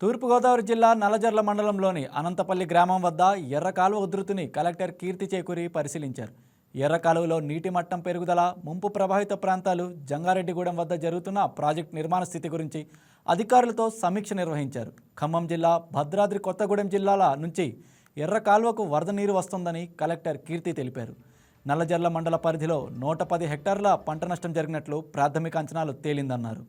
తూర్పుగోదావరి జిల్లా నల్లజర్ల మండలంలోని అనంతపల్లి గ్రామం వద్ద ఎర్ర కాలువ ఉధృతిని కలెక్టర్ కీర్తి చేకూరి పరిశీలించారు. ఎర్ర కాలువలో నీటి మట్టం పెరుగుదల ముంపు ప్రభావిత ప్రాంతాలు జంగారెడ్డిగూడెం వద్ద జరుగుతున్న ప్రాజెక్టు నిర్మాణ స్థితి గురించి అధికారులతో సమీక్ష నిర్వహించారు. ఖమ్మం జిల్లా భద్రాద్రి కొత్తగూడెం జిల్లాల నుంచి ఎర్ర కాలువకు వరద నీరు వస్తుందని కలెక్టర్ కీర్తి తెలిపారు. నల్లజర్ల మండల పరిధిలో నూట పది హెక్టార్ల పంట నష్టం జరిగినట్లు ప్రాథమిక అంచనాలు తేలిందన్నారు.